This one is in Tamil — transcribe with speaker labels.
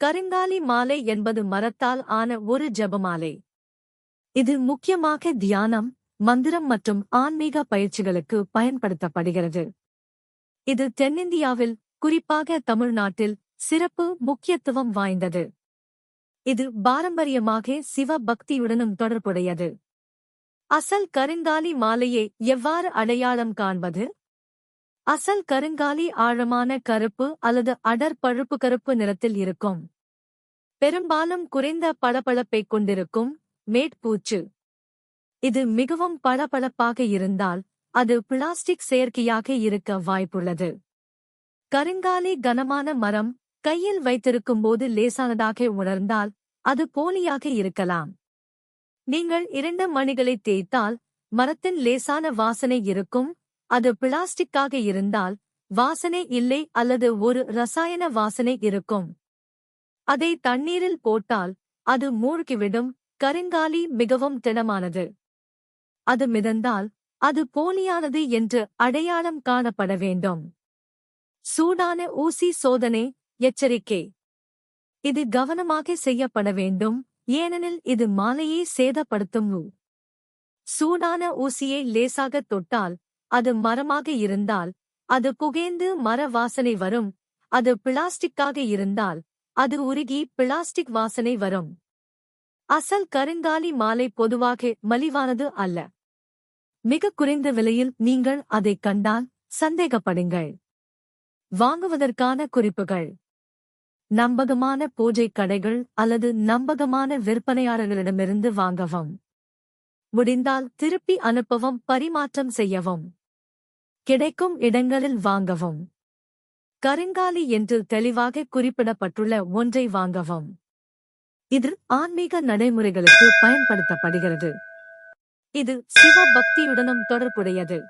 Speaker 1: கருங்காலி மாலை என்பது மரத்தால் ஆன ஒரு ஜெபமாலை. இது முக்கியமாக தியானம் மந்திரம் மற்றும் ஆன்மீக பயிற்சிகளுக்கு பயன்படுத்தப்படுகிறது. இது தென்னிந்தியாவில் குறிப்பாக தமிழ்நாட்டில் சிறப்பு முக்கியத்துவம் வாய்ந்தது. இது பாரம்பரியமாக சிவ பக்தியுடனும் தொடர்புடையது. அசல் கருங்காலி மாலையை எவ்வாறு அடையாளம் காண்பது? அசல் கருங்காலி ஆழமான கருப்பு அல்லது அடர் பழுப்பு கருப்பு நிறத்தில் இருக்கும். பெரும்பாலும் குறைந்த பளபளப்பைக் கொண்டிருக்கும் மேட்பூச்சு இது மிகவும் பளபளப்பாக இருந்தால் அது பிளாஸ்டிக் செயற்கையாக இருக்க வாய்ப்புள்ளது. கருங்காலி கனமான மரம் கையில் வைத்திருக்கும்போது லேசானதாக உணர்ந்தால் அது போலியாக இருக்கலாம். நீங்கள் இரண்டு மணிகளை தேய்த்தால் மரத்தின் லேசான வாசனை இருக்கும் அது பிளாஸ்டிக்காக இருந்தால் வாசனை இல்லை அல்லது ஒரு ரசாயன வாசனை இருக்கும். அதை தண்ணீரில் போட்டால் அது மூழ்கிவிடும் கருங்காலி மிகவும் திடமானது. அது மிதந்தால் அது போலியானது என்று அடையாளம் காணப்பட வேண்டும். சூடான ஊசி சோதனை எச்சரிக்கை. இது கவனமாக செய்யப்பட வேண்டும் ஏனெனில் இது மாலையை சேதப்படுத்தும் சூடான ஊசியை லேசாக தொட்டால் அது மரமாக இருந்தால் அது புகைந்து மர வாசனை வரும். அது பிளாஸ்டிக்காக இருந்தால் அது உருகி பிளாஸ்டிக் வாசனை வரும். அசல் கருங்காலி மாலை பொதுவாக மலிவானது அல்ல. மிக குறைந்த விலையில் நீங்கள் அதைக் கண்டால் சந்தேகப்படுங்கள். வாங்குவதற்கான குறிப்புகள். நம்பகமான பூஜை கடைகள் அல்லது நம்பகமான விற்பனையாளர்களிடமிருந்து வாங்கவும். முடிந்தால் திருப்பி அனுப்பவும் பரிமாற்றம் செய்யவும். கிடைக்கும் இடங்களில் வாங்கவும். கருங்காலி என்று தெளிவாக குறிப்பிடப்பட்டுள்ள ஒன்றை வாங்கவும். இது ஆன்மீக நடைமுறைகளுக்கு பயன்படுத்தப்படுகிறது. இது சிவ பக்தியுடனும் தொடர்புடையது.